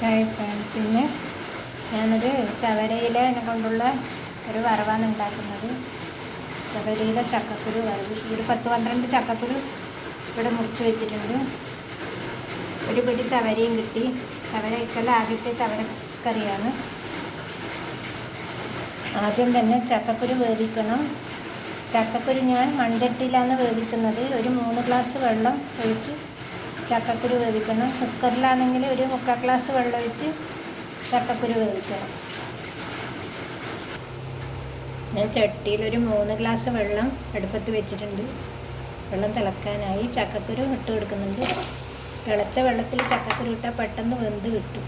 Hi friends ഇന്ന് ഞാനൊരു ചവരയിലെ കൊണ്ടുള്ള ഒരു വറവാണ് ഉണ്ടാക്കുന്നത്. ചവരയിലെ ചക്കക്കുരു വറവ്. ഒരു പത്ത് പന്ത്രണ്ട് ചക്കക്കുരു ഇവിടെ മുറിച്ച് വെച്ചിട്ടുണ്ട്. ഒരു പിടി തവരയും കിട്ടി. തവര ഇക്കല്ല ആദ്യത്തെ തവരക്കറിയാണ് ആദ്യം തന്നെ ചക്കക്കുരു വേവിക്കണം. ചക്കക്കുരു ഞാൻ മൺചട്ടിയിലാണ് വേവിക്കുന്നത്. ഒരു മൂന്ന് ഗ്ലാസ് വെള്ളം ഒഴിച്ച് ചക്കക്കുരു വേവിക്കണം. കുക്കറിലാണെങ്കിൽ ഒരു മുക്കാൽ ഗ്ലാസ് വെള്ളം ഒഴിച്ച് ചക്കക്കുരു വേവിക്കണം. ഞാൻ ചട്ടിയിൽ ഒരു മൂന്ന് ഗ്ലാസ് വെള്ളം അടുപ്പത്ത് വെച്ചിട്ടുണ്ട്. വെള്ളം തിളക്കാനായി ചക്കക്കുരു ഇട്ട് കൊടുക്കുന്നുണ്ട്. തിളച്ച വെള്ളത്തിൽ ചക്കക്കുരു ഇട്ടാൽ പെട്ടെന്ന് വെന്ത് കിട്ടും.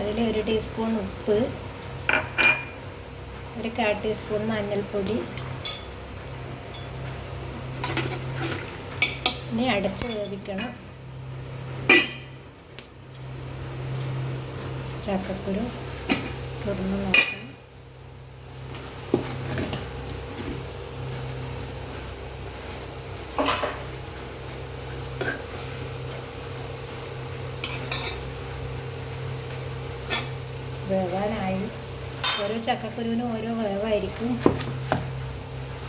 അതിൽ ഒരു ടീസ്പൂൺ ഉപ്പ് ഒരു കാൽ ടീസ്പൂൺ മഞ്ഞൾപ്പൊടി ഇനി അടച്ച് വേവിക്കണം. ചക്കക്കുരു തുറന്ന് നോക്കണം വേവാനായി. ഓരോ ചക്കക്കുരുവിനും ഓരോ വേവായിരിക്കും.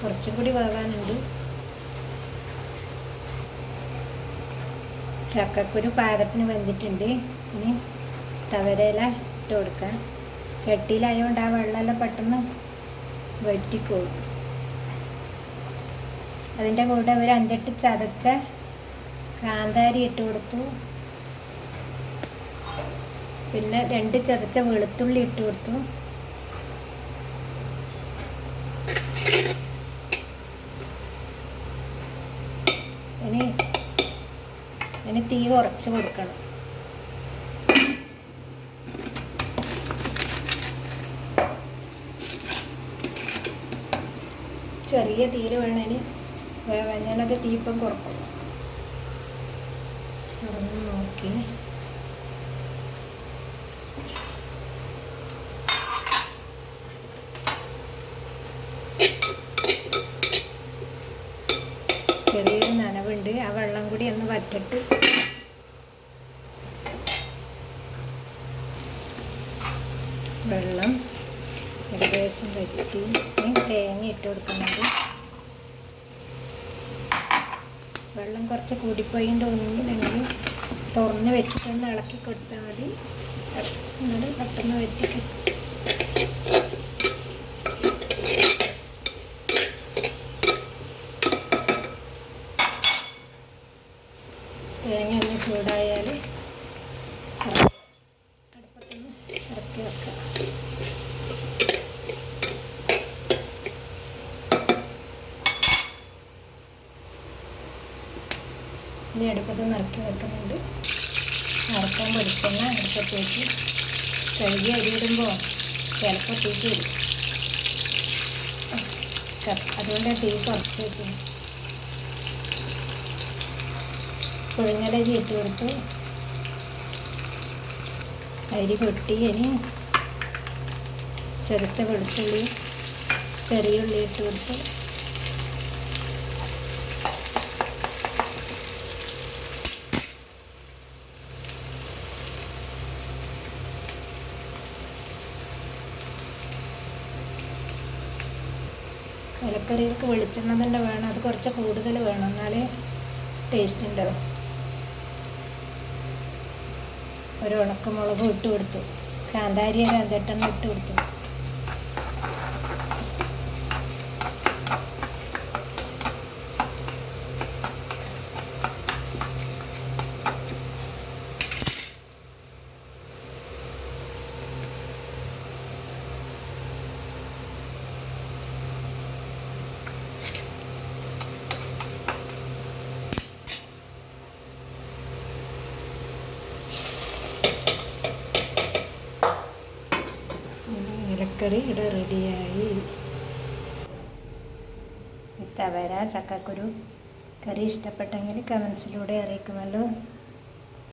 കുറച്ചും കൂടി വേവാനുണ്ട്. ചക്കക്കുരു പാകത്തിന് വെന്തിട്ടുണ്ട്. ഇനി തവരയില ഇട്ട് കൊടുക്കാം. ചട്ടിയിലായതുകൊണ്ട് ആ വെള്ളമെല്ലാം പെട്ടെന്ന് വെട്ടിക്കോളും. അതിന്റെ കൂടെ ഒരു അഞ്ചെട്ട് ചതച്ച കാന്താരി ഇട്ട് കൊടുത്തു. പിന്നെ രണ്ട് ചതച്ച വെളുത്തുള്ളി ഇട്ട് കൊടുത്തു ഇനി ഇനി തീ കുറച്ച് കൊടുക്കണം. ചെറിയ തീര് വേണേന് ഞാനത് തീ ഇപ്പം കുറക്കും. തുറന്ന് നോക്കി ചെറിയൊരു നനവുണ്ട് ആ വെള്ളം വറ്റിട്ട് വെള്ളം ഏകദേശം വറ്റി. തേങ്ങ ഇട്ട് കൊടുക്കുന്നുണ്ട്. വെള്ളം കുറച്ച് കൂടിപ്പോയി തോന്നുന്നുണ്ടെങ്കിൽ തുറന്ന് വെച്ചിട്ടൊന്ന് ഇളക്കി കൊടുത്താൽ മതി. പെട്ടെന്ന് വറ്റിക്കും തേങ്ങ ഒന്ന് ചൂടായാൽ അടുപ്പത്തൊന്ന് ഇറക്കി വെക്കാം. ഇനി അടുപ്പത്തൊന്ന് ഇറക്കി വെക്കുന്നുണ്ട്. ഇറക്കാൻ പഠിക്കുന്ന അടുപ്പത്തേക്ക് കഴുകി അരിയിടുമ്പോൾ ചിലപ്പോൾ തീറ്റി വരും അതുകൊണ്ട് തീ കുറച്ച് വെക്കുന്നു പുഴുങ്ങലരി ഇട്ട് കൊടുത്ത് അരി പൊട്ടി. ഇനി ചെറുത്ത വെളുത്തുള്ളി ചെറിയ ഉള്ളി ഇട്ട് കൊടുത്ത് ഇലക്കറികൾക്ക് വെളിച്ചെണ്ണ തന്നെ വേണം. അത് കുറച്ച് കൂടുതൽ വേണം. എന്നാലേ ടേസ്റ്റ് ഉണ്ടാവും. ഒരു ഉണക്കമുളകും ഇട്ട് കൊടുത്തു കാന്താരി ഒരു അഞ്ചെട്ടെണ്ണം ഇട്ട് കൊടുത്തു ഇലക്കറി ഇവിടെ റെഡിയായി. തവര ചക്കക്കുരു കറി ഇഷ്ടപ്പെട്ടെങ്കിൽ കമൻസിലൂടെ അറിയിക്കുമല്ലോ.